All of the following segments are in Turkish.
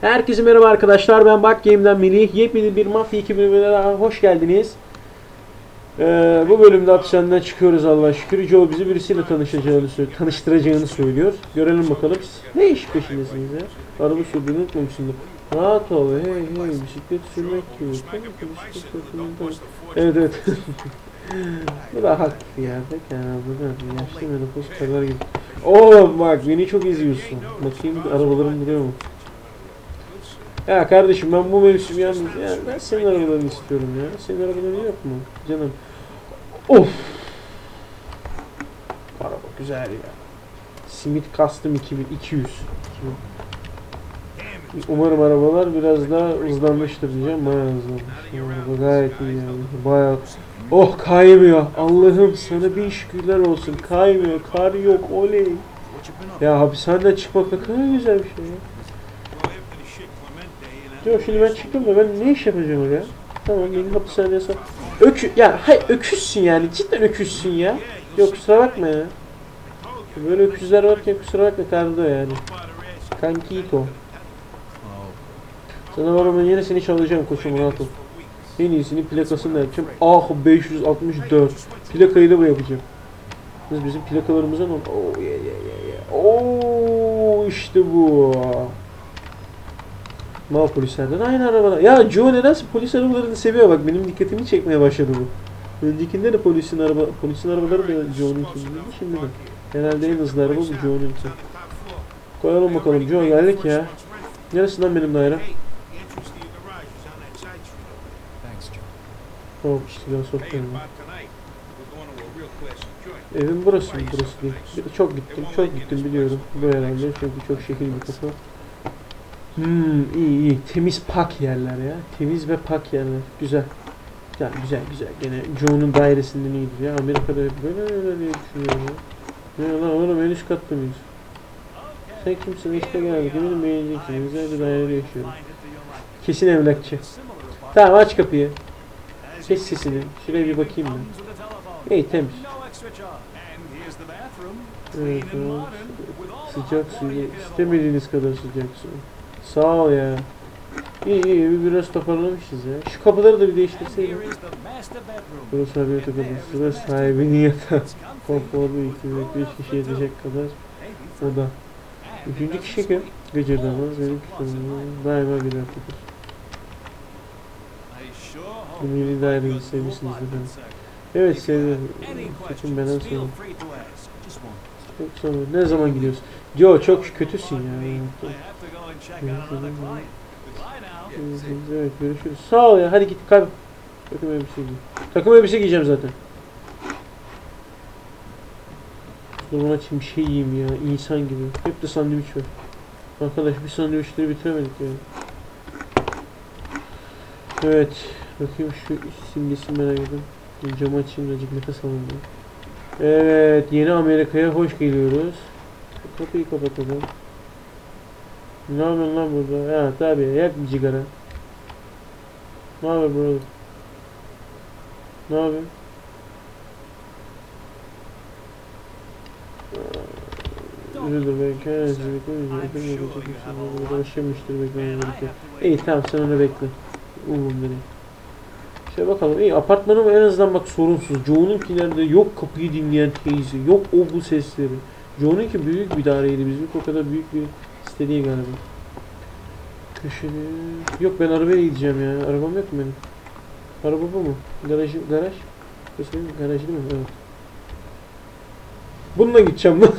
Herkese merhaba arkadaşlar. Ben Bak Game'den Melih. Yepyeni bir Mafya 2 bölümüne daha hoş geldiniz. Ee, bu bölümde hapishaneden çıkıyoruz Allah'a şükür. Joe bizi birisiyle tanışacağını tanıştıracağını söylüyor. Görelim bakalım. Ne iş peşindesiniz ya? Araba sürdüğünü unutmamışsındır. Rahat ol. Hey hey bisiklet sürmek gibi. Evet evet. bu da hak bir yerde. Yani bu da yaşlı menopoz kadar gibi. Oğlum bak beni çok izliyorsun. Bakayım arabalarım duruyor mu? Ya kardeşim ben bu mevsim yalnız ya ben senin arabalarını istiyorum ya. Senin arabaların yok mu? Canım. Of. Araba güzel ya. Simit Custom 2200. Umarım arabalar biraz daha hızlanmıştır diyeceğim. Bayağı hızlanmış. Gayet iyi yani. Bayağı Oh kaymıyor. Allah'ım sana bin şükürler olsun. Kaymıyor. Kar yok. Oley. Ya hapishaneden çıkmak ne kadar güzel bir şey ya. Diyor şimdi ben çıktım da ben ne iş yapacağım oraya? Tamam beni hapishaneye sal. Ökü ya hay öküzsün yani cidden öküzsün ya. Yok kusura bakma ya. Böyle öküzler varken kusura bakma Kardo yani. Kankito. Sana var ama yine seni çalacağım koçum rahat ol. En iyisini plakasını da yapacağım. Ah 564. Plakayı da bu yapacağım. Biz bizim plakalarımıza ne Oh yeah yeah yeah. Oo işte bu. Ma polislerden aynı arabada. Ya Joe nedense polis arabalarını seviyor bak benim dikkatimi çekmeye başladı bu. Öncekinde de polisin araba polisin arabaları da Joe'nun kimiydi şimdi de. Herhalde en hızlı araba bu Joe'nun. Koyalım bakalım Joe geldik ya. Neresinden benim daire? Oh silah sokmayayım. ya. Evim burası mı? Burası değil. Çok gittim, çok gittim biliyorum. Bu herhalde çünkü çok şekil bir kafa. Hmm, iyi iyi. Temiz pak yerler ya. Temiz ve pak yerler. Güzel. Güzel güzel güzel. Gene Joe'nun dairesinden iyidir ya. Amerika'da böyle öyle diye düşünüyorum ya. Ne lan oğlum en üst katta mıyız? Sen kimsin? İşte geldik. Eminim beğeneceksin. Güzel bir dairede yaşıyorum. Kesin emlakçı. Tamam aç kapıyı. Kes sesini. Şuraya bir bakayım ben. İyi temiz. Evet. Sıcak suyu. İstemediğiniz kadar sıcak su. Sağ ol ya. İyi iyi evi biraz toparlamışız ya. Şu kapıları da bir değiştirseydim. Burası abiyato kapısı ve sahibinin yatağı. Konforlu 2 5 kişi yetecek kadar oda. Üçüncü kişi kim? Gıcırdamaz benim kitabımda daima bir. Bu milli daireyi sevmişsiniz efendim. Evet sevdim. Seçim benden sonra. Çok sonra. Ne zaman gidiyorsun? Yo çok kötüsün ya. Evet görüşürüz. Sağ ol ya hadi git kaybol. Takım elbise giy. Takım elbise giyeceğim zaten. Bunu açayım bir şey yiyeyim ya. insan gibi. Hep de sandviç var. Arkadaş bir sandviçleri bitiremedik ya. Evet. Bakayım şu simgesini merak ediyorum. Camı açayım birazcık nefes alayım ya. Evet, yeni Amerika'ya hoş geliyoruz. Kapıyı kapatalım. Ne yapıyorsun lan burada? Ha tabii, hep cigara. Ne haber burada? Ne yapıyorsun? Üzüldür belki. Beklememiz gerekiyor. İyi tamam sen onu bekle. Umum beni. Şöyle bakalım. İyi apartmanım en azından bak sorunsuz. Joe'nunkilerde yok kapıyı dinleyen teyze. Yok o bu sesleri. Joe'nunki büyük bir daireydi. Bizimki o kadar büyük bir site değil galiba. Köşede... Yok ben arabaya gideceğim ya. Arabam yok mu benim? Araba bu mu? Garajı, garaj? Burası garaj değil mi? Evet. Bununla gideceğim lan.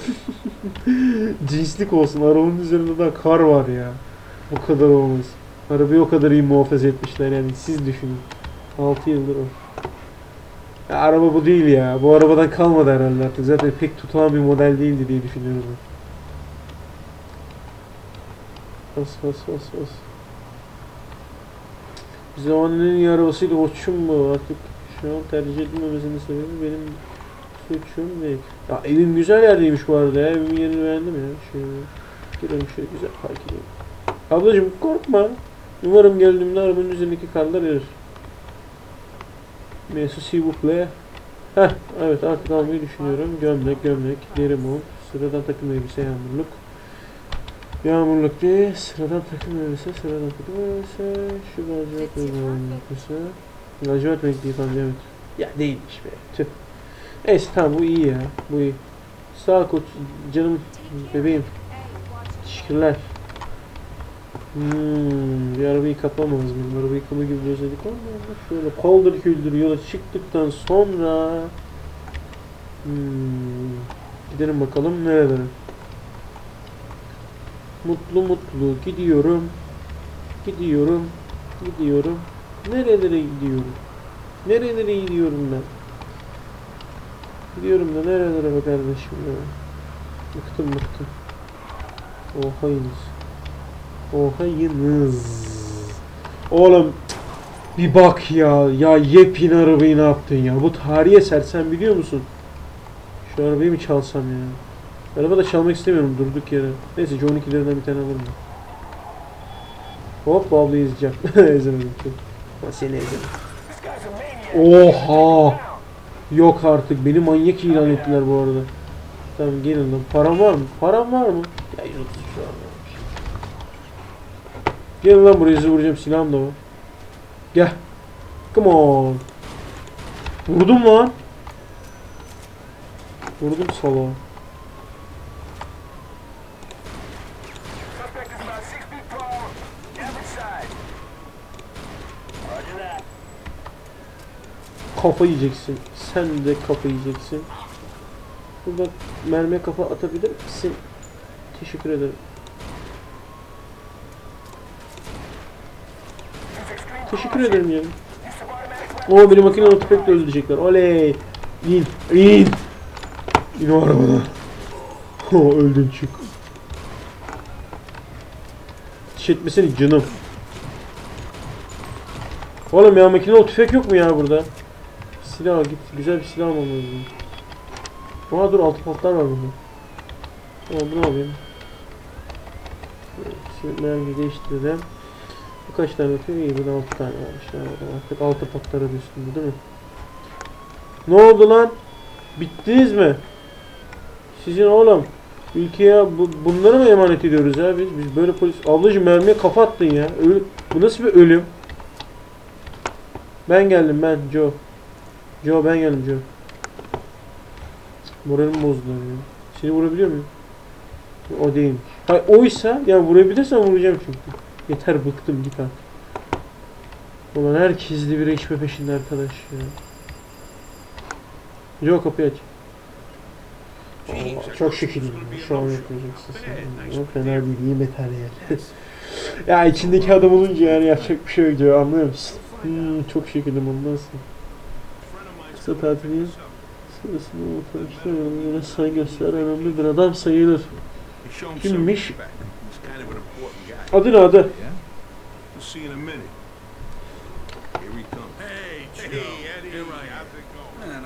Cinslik olsun. Arabanın üzerinde daha kar var ya. O kadar olmaz. Arabayı o kadar iyi muhafaza etmişler yani. Siz düşünün. 6 yıldır o. Ya, araba bu değil ya. Bu arabadan kalmadı herhalde artık. Zaten pek tutulan bir model değildi diye düşünüyorum ben. Bas bas bas bas. Bir zamanın en iyi arabasıydı koçum bu. Artık şu an tercih edilmemesinin sebebi benim suçum değil. Ya evim güzel yerdeymiş bu arada ya. Evimin yerini beğendim ya. Şöyle girelim şöyle güzel park edelim. Ablacım korkma. Umarım geldiğimde arabanın üzerindeki karlar erir. Mesut s'il vous plaît. Heh, evet artık almayı düşünüyorum. Gömlek, gömlek, deri mont, sıradan takım elbise, yağmurluk. Yağmurluk değil, sıradan takım öyleyse, sıradan takım öyleyse, şu lacivert öyleyse, lacivert renk değil bence evet. Ya değilmiş be, tüh. Neyse tamam bu iyi ya, bu iyi. Sağ koç, canım, bebeğim, teşekkürler. Hmm, bir arabayı yıkatmamamız mı? Arabayı yıkama gibi bir özellik var mı? Şöyle kaldır küldür yola çıktıktan sonra hmm, gidelim bakalım nerelere. Mutlu mutlu gidiyorum. Gidiyorum. Gidiyorum. Nerelere gidiyorum? Nerelere gidiyorum ben? Gidiyorum da nerelere be kardeşim ya? Bıktım bıktım. Ohayınız. Ohayınız. Oğlum bir bak ya. Ya yepyeni arabayı ne yaptın ya? Bu tarihi eser sen biliyor musun? Şu arabayı mı çalsam ya? Araba da çalmak istemiyorum durduk yere. Neyse John 2'lerden bir tane alırım. Hop bu ablayı izleyeceğim. Ezemedim çok. Ben seni ezerim. Oha! Yok artık. Beni manyak ilan ettiler bu arada. Tamam gelin lan. Param var mı? Param var mı? Ya 130 şu an. Gelin lan buraya sizi vuracağım. Silahım da var. Gel. Come on. Vurdum lan. Vurdum that. Kafa yiyeceksin. Sen de kafa yiyeceksin. Burada mermiye kafa atabilir misin? Teşekkür ederim. Teşekkür ederim ya. Oo beni makinalı tüfekle öldürecekler. Oley. İn. İn. İn o arabadan. Oo öldün çık. Ateş etmesene canım. Oğlum ya makinalı tüfek yok mu ya burada? Silah git. Güzel bir silah almam lazım. Oha dur altı patlar var burada. Tamam bunu alayım. Şimdi mermi değiştirdim. Bu kaç tane atıyor? İyi burada 6 tane işte. Artık 6 patlara üstünde değil mi? Ne oldu lan? Bittiniz mi? Sizin oğlum ülkeye bu, bunları mı emanet ediyoruz ya biz? Biz böyle polis... Ablacım mermiye kafa attın ya. Öl- bu nasıl bir ölüm? Ben geldim ben Joe. Joe ben geldim Joe. Moralim bozdu ya. Seni vurabiliyor muyum? O değilmiş. Hayır oysa ya vurabilirsen vuracağım çünkü. Yeter bıktım git artık. Ulan herkes de bir içme peşinde arkadaş ya. Joe kapıyı aç. Oo, çok şekilli. Şu an yapmayacaksın sen. O fena değil. iyi beter yani. ya içindeki adam olunca yani yapacak bir şey yok Joe anlıyor musun? Hmm, çok şekildim ondansın. Kısa tatilin sırasında oturmuşlar yanına saygı gösteren önemli bir adam sayılır. Kimmiş? Adı ne adı?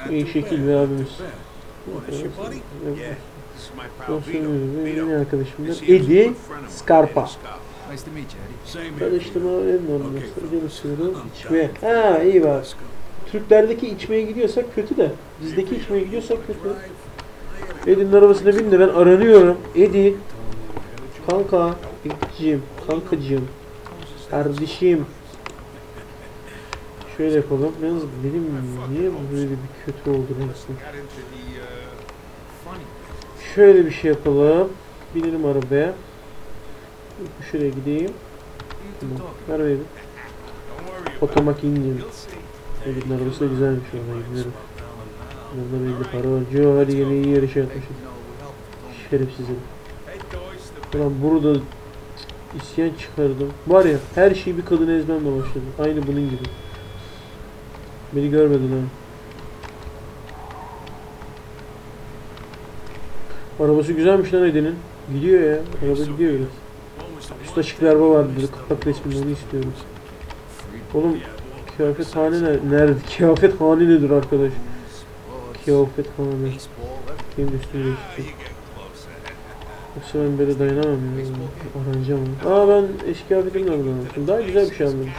İyi şekil bir abimiz. Dostum yeni arkadaşımdır. Eddie Scarpa. Here. Tanıştırma en normal. Sığırı I'm içmeye. Ha iyi var. Türklerdeki içmeye gidiyorsak kötü de. Bizdeki içmeye gidiyorsak kötü. Eddie'nin arabasına bin de ben aranıyorum. Eddie. Kanka. Eddie'cim. Kankacığım. Kardeşim. Şöyle yapalım. Yalnız benim niye böyle bir kötü oldu funny. Şöyle bir şey yapalım. Binelim arabaya. Şuraya gideyim. Tamam. Ver it. You'll see. Eddie'nin arabası da güzelmiş orada gidiyorum. Bunda belli para var. Joe hadi yine iyi yarışa help. Şerefsizim. Ulan burada isyan çıkardım. Var ya her şeyi bir kadın ezmemle başladı. Aynı bunun gibi. Beni görmedin ha. Arabası güzelmiş lan Ede'nin. Gidiyor ya. Araba gidiyor biraz. one was the Üst açık bir araba vardı dedi. Kapak resmini onu istiyorum. Oğlum kıyafet hane ne? Nerede? Kıyafet hane nedir arkadaş? Kıyafet hane. Benim üstüme Ah, Yoksa ben böyle dayanamam ya. Aranacağım onu. Aa ben eski kıyafetimle aldım. Daha güzel bir şey aldım.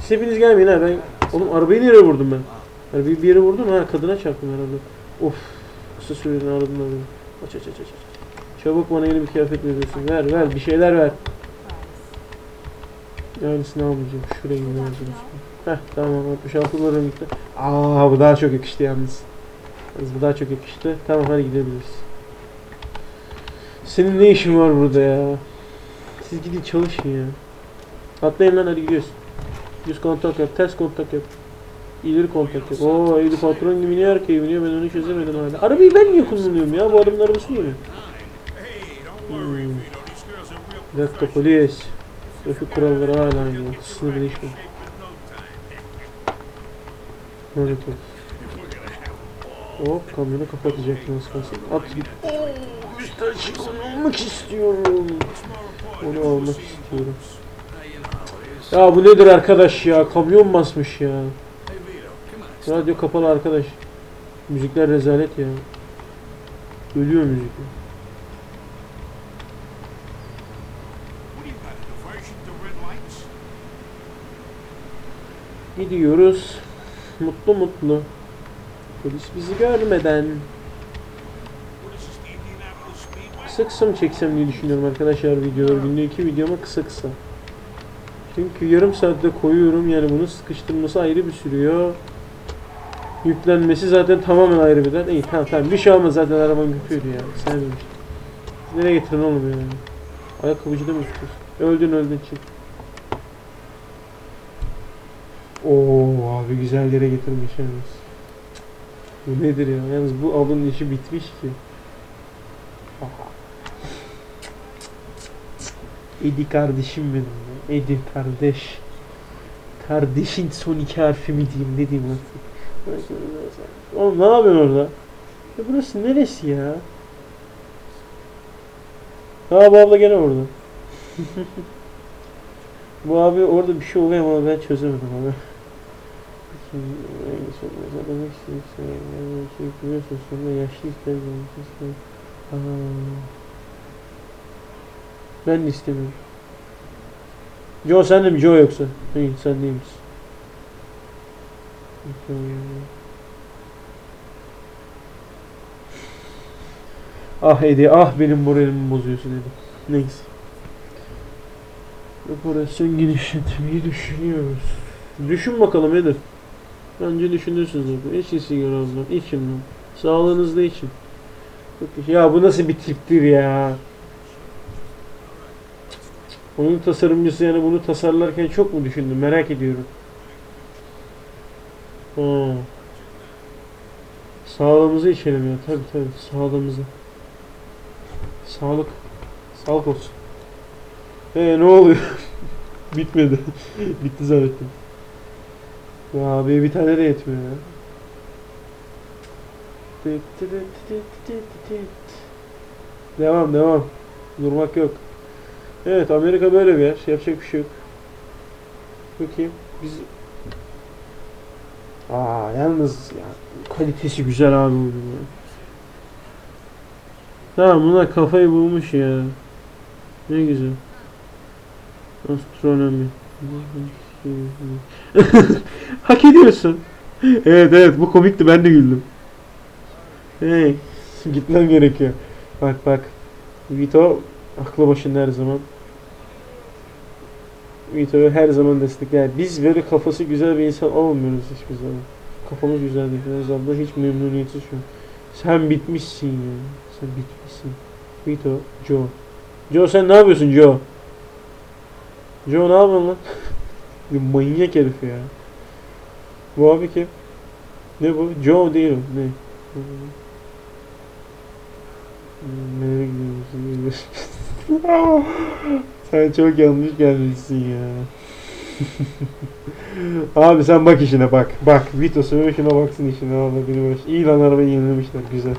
Siz hepiniz gelmeyin ha ben. Oğlum arabayı nereye vurdum ben? Arabayı bir yere vurdum ha kadına çarptım herhalde. Of. Kısa süreli aradım arabayı. Aç aç aç aç. Çabuk bana yeni bir kıyafet veriyorsun. Ver ver bir şeyler ver. Aynısını almayacağım. Şuraya gidiyoruz. Heh tamam 66 dolara gitti. Aa bu daha çok yakıştı yalnız. Yalnız bu daha çok yakıştı. Tamam hadi gidebiliriz. Senin ne işin var burada ya? Siz gidin çalışın ya. Atlayın lan hadi gidiyoruz. Düz kontak yap, ters kontak yap. İleri kontak yap. Oo evli patron gibi niye arkaya biniyor ben onu çözemedim hala. Arabayı ben niye kullanıyorum ya? Bu adamın arabası worry, Hmm. Bir dakika polis. Trafik kuralları hala aynı. Sınır değişmiyor. evet. Hop kamyonu kapatacaktım az kalsın. At git. Açık onu almak istiyorum. Onu almak istiyorum. Ya bu nedir arkadaş ya? Kamyon basmış ya. Radyo kapalı arkadaş. Müzikler rezalet ya. Ölüyor müzik. Gidiyoruz. Mutlu mutlu. Polis bizi görmeden. Kısa kısa mı çeksem diye düşünüyorum arkadaşlar videoları. Günde iki video ama kısa kısa. Çünkü yarım saatte koyuyorum yani bunu sıkıştırması ayrı bir sürüyor. Yüklenmesi zaten tamamen ayrı bir dert. İyi tamam tamam bir şey olmaz zaten arabam yapıyordu ya. Sevmemiş. Nereye getirin oğlum ya? Ayakkabıcıda mı tutuyorsun? Öldün öldün çık. Oo abi güzel yere getirmiş yalnız. Bu nedir ya? Yalnız bu avın işi bitmiş ki. Edi kardeşim benim. Edi kardeş. Kardeşin son iki harfi mi diyeyim ne diyeyim artık. Oğlum ne yapıyorsun orada? Ya burası neresi ya? Ha bu abla gene orada. bu abi orada bir şey oluyor ama ben çözemedim abi. Biliyorsun sonra yaşlı ister Aa. Ben de istemiyorum. Joe sen de mi Joe yoksa? Hayır sen değil misin? Ah Edi ah benim moralimi bozuyorsun Edi. Neyse. Operasyon genişletmeyi düşünüyoruz. Düşün bakalım Edi. Bence düşünürsünüz zaten. İçin sigaranızdan, için lan. Sağlığınızda için. Ya bu nasıl bir tiptir ya? Onun tasarımcısı yani bunu tasarlarken çok mu düşündü? Merak ediyorum. Ha. Sağlığımızı içelim ya. Tabi tabi. Sağlığımızı. Sağlık. Sağlık olsun. Ee ne oluyor? Bitmedi. Bitti zannettim. Ya abi bir tane de yetmiyor ya. Devam devam. Durmak yok. Evet Amerika böyle bir yer. Yapacak bir şey yok. Bakayım. Biz Aa yalnız ya kalitesi güzel abi ya. Tamam bunlar kafayı bulmuş ya. Ne güzel. Astronomi. Hak ediyorsun. Evet evet bu komikti ben de güldüm. Hey gitmem gerekiyor. Bak bak. Vito aklı başında her zaman. Vito'yu her zaman destekler. Biz böyle kafası güzel bir insan olmuyoruz hiçbir zaman. Kafamız güzel değil. Yalnız abla hiç memnuniyetsiz şu. Sen bitmişsin ya. Sen bitmişsin. Vito, Joe. Joe sen ne yapıyorsun Joe? Joe ne yapıyorsun lan? manyak herif ya. Bu abi kim? Ne bu? Joe değil o. Ne? Hmm, Nereye gidiyorsun? sen çok yanlış gelmişsin ya. Abi sen bak işine bak. Bak Vito şuna baksın işine Allah beni baş. İyi lan arabayı yenilemişler güzel.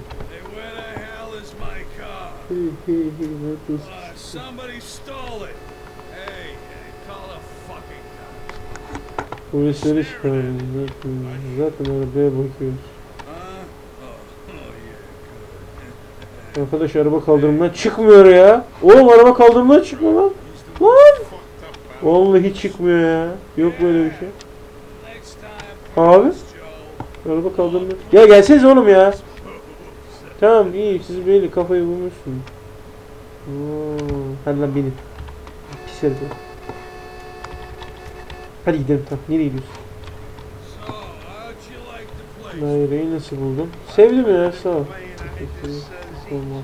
Hey? Hey hey Uh. Polisleri çıkarın. Zaten, zaten arabaya bakıyoruz. Huh? Oh, oh yeah, Arkadaş araba kaldırımdan çıkmıyor ya. Oğlum araba kaldırımdan çıkmıyor lan. Lan! Vallahi çıkmıyor ya. Yok böyle bir şey. Abi. Araba kaldırımdan. Ya gelseniz oğlum ya. Tamam iyi siz belli kafayı bulmuşsunuz. Oo, hadi lan benim. Pis herif. Hadi gidelim tamam. Nereye gidiyorsun? Daireyi nasıl buldun? Sevdim ya sağ ol. Tradition.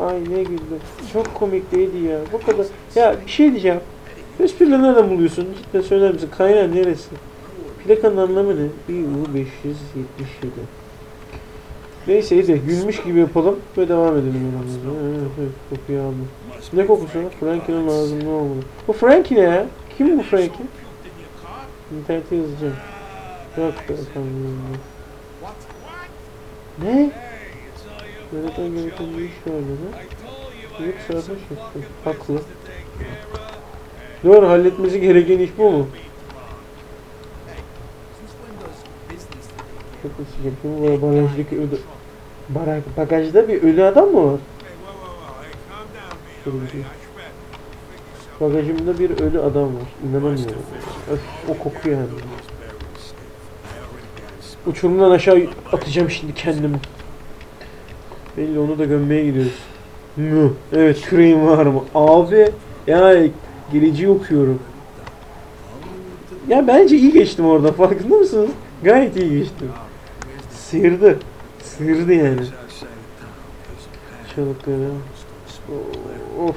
Ay ne güldüm. Çok komik değildi ya. Bu kadar. Ya bir şey diyeceğim. Esprileri nereden buluyorsun? Cidden söyler misin? Kaynağı neresi? Plakanın anlamı ne? BU 577. Neyse hadi gülmüş gibi yapalım ve devam edelim evet, kokuyu aldım. Ne kokusu? Frank. Frankie'nin ağzında olmalı. Bu Frankie ne ya? Kim bu Frankie? Puked in your car? İnternete yazacağım. Yok be efendim. Ne? Fault, gereken bir iş var dedi. I told you I Büyük had sarhoş Haklı. Doğru halletmesi gereken iş bu mu? Çok ısıcak. Bu var bagajdaki ölü... Barak, bagajda bir ölü adam mı var? Bagajımda bir ölü adam var. İnanamıyorum. Öf, o koku yani. Uçurumdan aşağı atacağım şimdi kendimi. Belli onu da gömmeye gidiyoruz. Evet küreğim var mı? Abi ya geleceği okuyorum. Ya bence iyi geçtim orada farkında mısınız? Gayet iyi geçtim. Sıyırdı. Sıyırdı yani. Çalıkları. Of.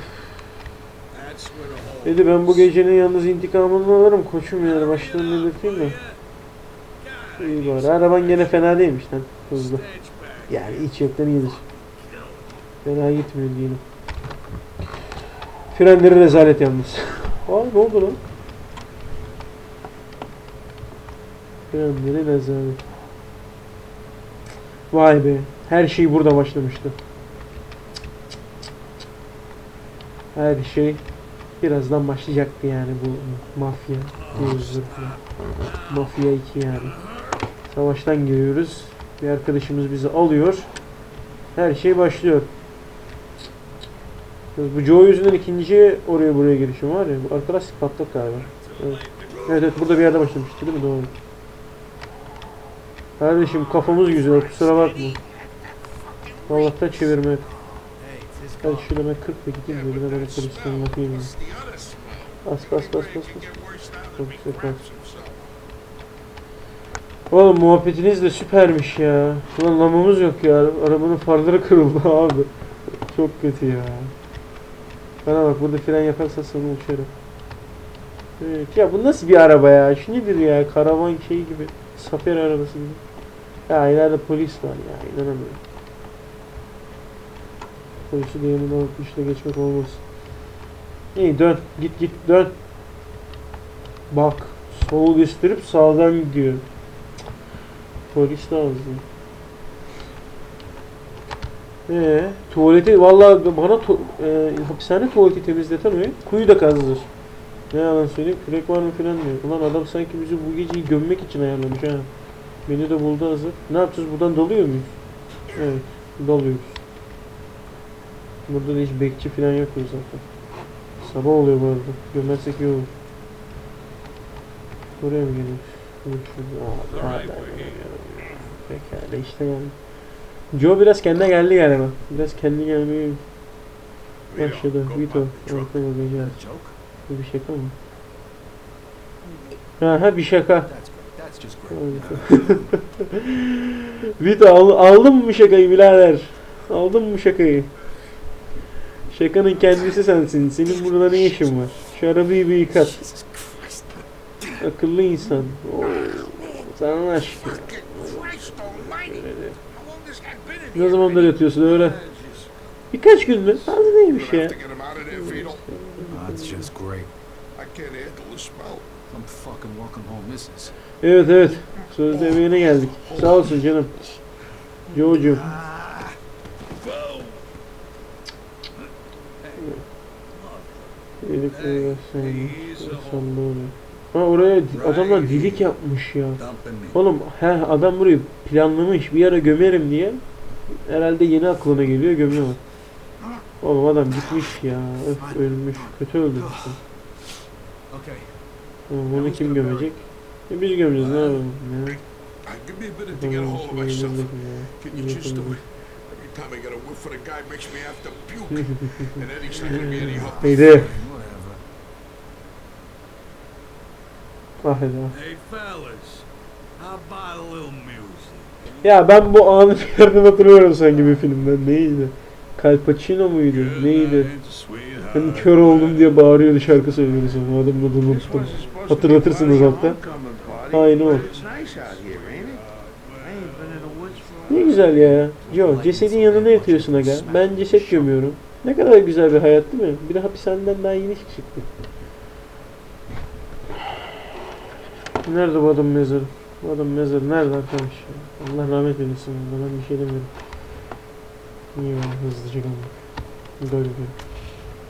Dedi ben bu gecenin yalnız intikamını alırım koçum yani başlarını belirteyim de. İyi bari. Araban gene fena değilmiş lan. Hızlı. Yani hiç yoktan iyidir. Fena gitmiyor diyelim. Frenleri rezalet yalnız. Aa ne oldu lan? Frenleri rezalet. Vay be. Her şey burada başlamıştı. Her şey birazdan başlayacaktı yani bu mafya. Mafya 2 yani. Savaştan giriyoruz. Bir arkadaşımız bizi alıyor. Her şey başlıyor. Bu Joe yüzünden ikinci oraya buraya girişim var ya. Bu arkadaşlık patlak galiba. Evet. evet evet burada bir yerde başlamıştı değil mi? Doğru. Kardeşim kafamız güzel kusura bakma. Allah'tan çevirme. Hadi şöyle ben 40 ile gideyim de böyle polislerin bakayım. Bas bas bas bas bas. Çok than Oğlum muhabbetiniz de süpermiş ya. Ulan lamamız yok ya. Arabanın farları kırıldı abi. Çok kötü ya. Bana bak burada fren yaparsa sana uçarım. Evet ya bu nasıl bir araba ya? Şu nedir ya? Karavan şey gibi. Safari arabası gibi. Ya ileride polis var ya. inanamıyorum. Polisi de yanına alıp işle geçmek olmaz. İyi dön. Git git dön. Bak. Sol gösterip sağdan gidiyor. Polis ağzı. Ee, tuvaleti vallahi bana tu, e, hapishane tuvaleti temizletemiyor. Kuyu da kazılır. Ne yalan söyleyeyim kürek var mı filan diyor. Ulan adam sanki bizi bu geceyi gömmek için ayarlamış ha. Beni de buldu hazır. Ne yapacağız buradan dalıyor muyuz? Evet dalıyoruz. Burada da hiç bekçi filan yok zaten. Sabah oluyor bu arada. Gömersek iyi olur. Buraya mı geliyoruz? Şurada. Aa. Pekala işte yani. Joe biraz kendine geldi galiba. Biraz kendi gelmeye başladı. Vito. aç. joke? Bu bir şaka mı? Aha bir şaka. Vito al, aldın mı şakayı birader? Aldın mı şakayı? Şakanın kendisi sensin. Senin burada ne işin var? Şu arabayı bir yıkat. Akıllı insan. Oo, sana aşkına. Ne zamandır yatıyorsun öyle? Birkaç gün mü? Az neymiş ya? Evet evet. Sözde emeğine geldik. Sağ olsun canım. Joe'cum. Elif oluyor. Ha oraya adamlar dilik yapmış ya. Oğlum he adam burayı planlamış bir yere gömerim diye. Herhalde yeni aklına geliyor gömüyor. Oğlum adam gitmiş ya. Öf ölmüş. Kötü öldü. Okay. Oğlum bunu kim gömecek? E biz gömeceğiz ne yapalım ya. Neydi? Ah. Hey fellas, Ya ben bu anı yerden hatırlıyorum sanki bir filmden. Neydi? Al Pacino muydu? Neydi? Ben kör oldum diye bağırıyordu şarkı söylüyordu sonra. Adamın adını unuttum. Hatırlatırsınız hatta. Aynı o. Ne güzel ya. Yo cesedin yanına yatıyorsun aga. Ben ceset gömüyorum. Ne kadar güzel bir hayat değil mi? Bir de hapishaneden daha yeni çıktı. Nerede bu adam mezarı? Bu adam mezarı nerede arkadaş? Allah rahmet eylesin. Ben bir şey demiyorum. Niye ya hızlıca kalmak? Böyle böyle.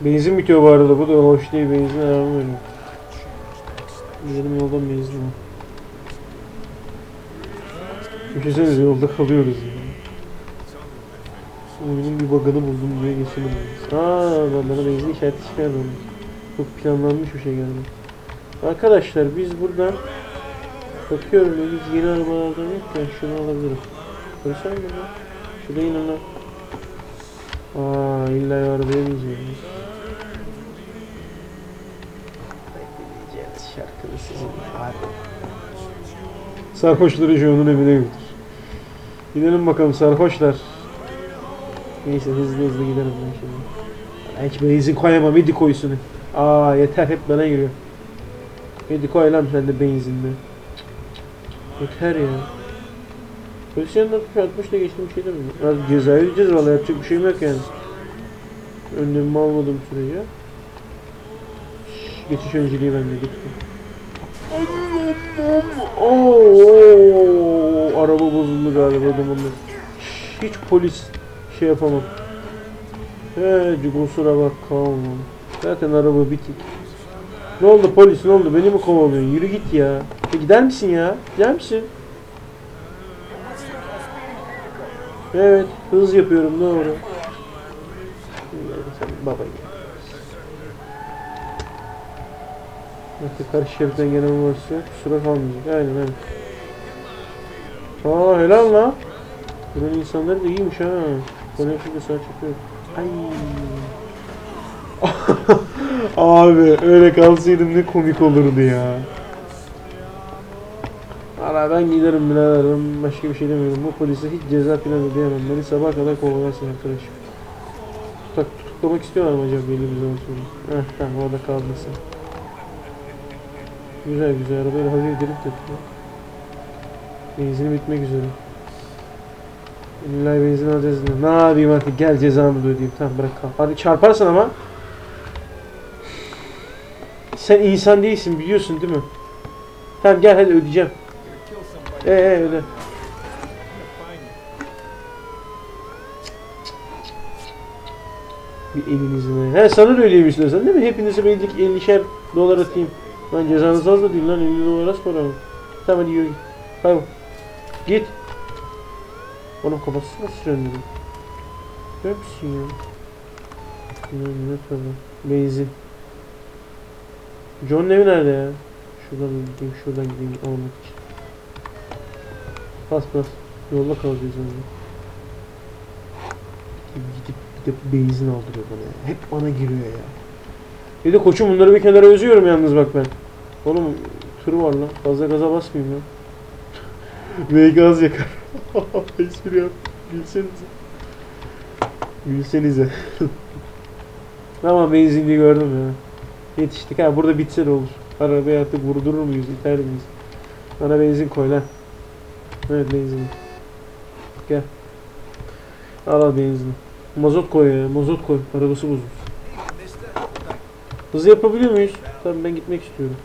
Benzin bitiyor bu arada. Bu da hoş değil. Benzin devam ediyor. Gidelim yoldan benzin al. Düşünsenize yolda kalıyoruz ya. Oyunun bir bug'ını buldum diye geçelim. Aaa bana benzin işareti çıkardı onu. Çok planlanmış bir şey galiba. Arkadaşlar biz buradan bakıyorum biz yeni arabalardan yokken şunu alabilirim. Koysana mı lan? Şurada yine lan. Aa illa ya arabaya. Bekleyeceğiz şarkını sizin. Hadi. Sarhoşları Joe'nun evine götür. Gidelim bakalım sarhoşlar. Neyse hızlı hızlı gidelim ben şimdi. Ben hiç benzin koyamam. Hadi koysun. Aa yeter hep bana giriyor. Hadi koy lan sen de benzinli. Yeter ya. Polis yanından tutuş atmış da geçtim bir şey demiyor. Az ceza ödeyeceğiz valla yapacak bir şeyim yok yani. Önlemimi almadığım sürece. Şşş, Geçiş önceliği bende gitti. Oo, araba bozuldu galiba adamın. Hiç polis şey yapamam. He, kusura bak kalma. Zaten araba bitik. Ne oldu polis ne oldu beni mi kovalıyorsun yürü git ya. E gider misin ya gider misin? Evet hız yapıyorum doğru. Baba. Artık karşı şeritten gelen varsa kusura kalmayacak aynen aynen. Aa helal lan. Buranın insanları da iyiymiş ha. Hep şurada sağa çekiyorum. Ay. Abi öyle kalsaydım ne komik olurdu ya. Valla ben giderim birader ben başka bir şey demiyorum. Bu polise hiç ceza falan ödeyemem. Beni sabah kadar kovalarsın arkadaş. Tak tutuklamak istiyorlar mı acaba belli bir zaman sonra? Heh tamam orada kaldın sen. Güzel güzel arabayla hafif drift yapıyor. Benzini bitmek üzere. İlla benzin alacağız. Ne yapayım artık gel cezamı da ödeyeyim. Tamam bırak kal. Hadi çarparsın ama. Sen insan değilsin biliyorsun değil mi? Tamam gel hadi ödeyeceğim. Ee öde. Bir elinizle. He sana da ödeyeyim sen değil mi? Hepinize belli 50'şer dolar atayım. Lan cezanız az da değil lan 50 dolar az para mı? Tamam hadi yürü. Kaybol. Git. Onun kafası nasıl söndürüyor? Hepsi ya. Ne, ne tabi. Benzin. John'un evi nerede ya? Şuradan gideyim, şuradan gideyim almak için. Bas bas. Yolda kalacağız önce. Gidip gidip benzin aldırıyor bana ya. Hep bana giriyor ya. Bir de koçum bunları bir kenara özüyorum yalnız bak ben. Oğlum tır var lan. Fazla gaza basmayayım lan. Ve gaz yakar. Espri yap. Gülsenize. Gülsenize. Tamam benzinliği gördüm ya. Yetiştik ha burada bitse de olur. Arabaya artık vurdurur muyuz, iter miyiz? Bana benzin koy lan. Evet benzin. Gel. Al al benzin. Mazot koy ya, mazot koy. Arabası bozulur. Hızlı yapabiliyor muyuz? Tamam ben gitmek istiyorum.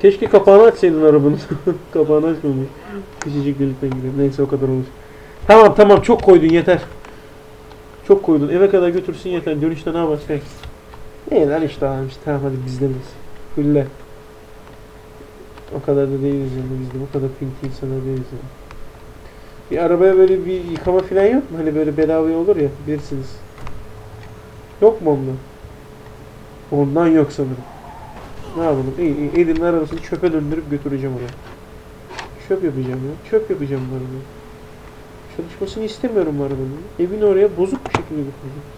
Keşke kapağını açsaydın arabanın. kapağını açmamış. Küçücük delikten giriyor. Neyse o kadar olur. Tamam tamam çok koydun yeter. Çok koydun. Eve kadar götürsün yeter. Dönüşte ne yaparsın? Ne lan işte abi işte. Tamam hadi bizde biz. Hülle. O kadar da değiliz yani biz de. Bu kadar pinti insanlar değiliz yani. Bir arabaya böyle bir yıkama falan yok mu? Hani böyle bedava olur ya bilirsiniz. Yok mu onda? Ondan yok sanırım. Ne yapalım? İyi, iyi. Elinin arabasını çöpe döndürüp götüreceğim oraya. Çöp yapacağım ya. Çöp yapacağım bu arabayı. Çalışmasını istemiyorum bu arabanın. Evini oraya bozuk bir şekilde götüreceğim.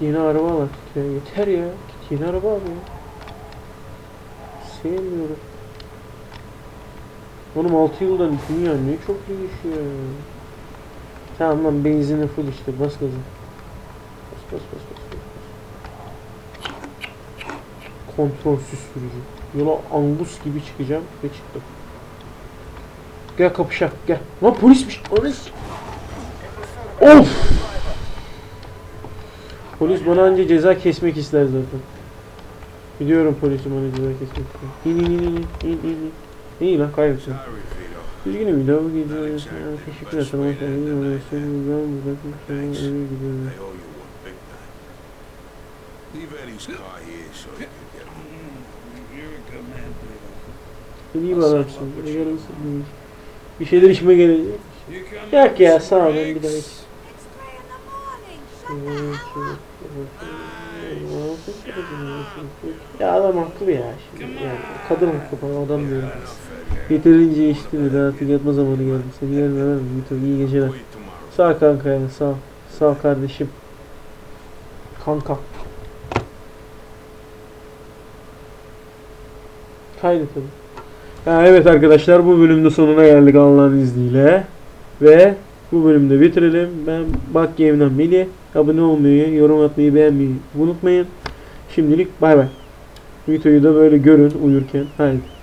Yeni araba al artık ya. Yeter ya. Git araba al ya. Sevmiyorum. Oğlum 6 yıldan dünya ne çok değişiyor ya. Tamam lan benzini full işte bas gaza. Bas bas bas bas. bas. Kontrolsüz sürücü. Yola angus gibi çıkacağım ve çıktım. Gel kapışak gel. Lan polismiş. Polis. Of. Polis bana anca ceza kesmek ister zaten. Biliyorum polisim bana ceza kesmek ister. İn in in in in in in. İyi lan kaybetsin. Üzgünüm bir daha bu gece teşekkür ederim. Sana Ben buradan sonra eve gidiyorum. İyi değil. Bir şeyler işime gelecek. Yok ya sağ ol ben bir daha hiç. Ya adam haklı ya şimdi yani kadın haklı falan adam diyorum. Yeterince içti mi daha yatma zamanı geldi. Seni ararım. Vito iyi geceler. Sağ kanka ya sağ. Sağ kardeşim. Kanka. Kaydet hadi. Ha, evet arkadaşlar bu bölümde sonuna geldik Allah'ın izniyle. Ve bu bölümde bitirelim. Ben Bak Game'den Melih. Abone olmayı, yorum atmayı, beğenmeyi unutmayın. Şimdilik bay bay. Videoyu da böyle görün uyurken. Haydi.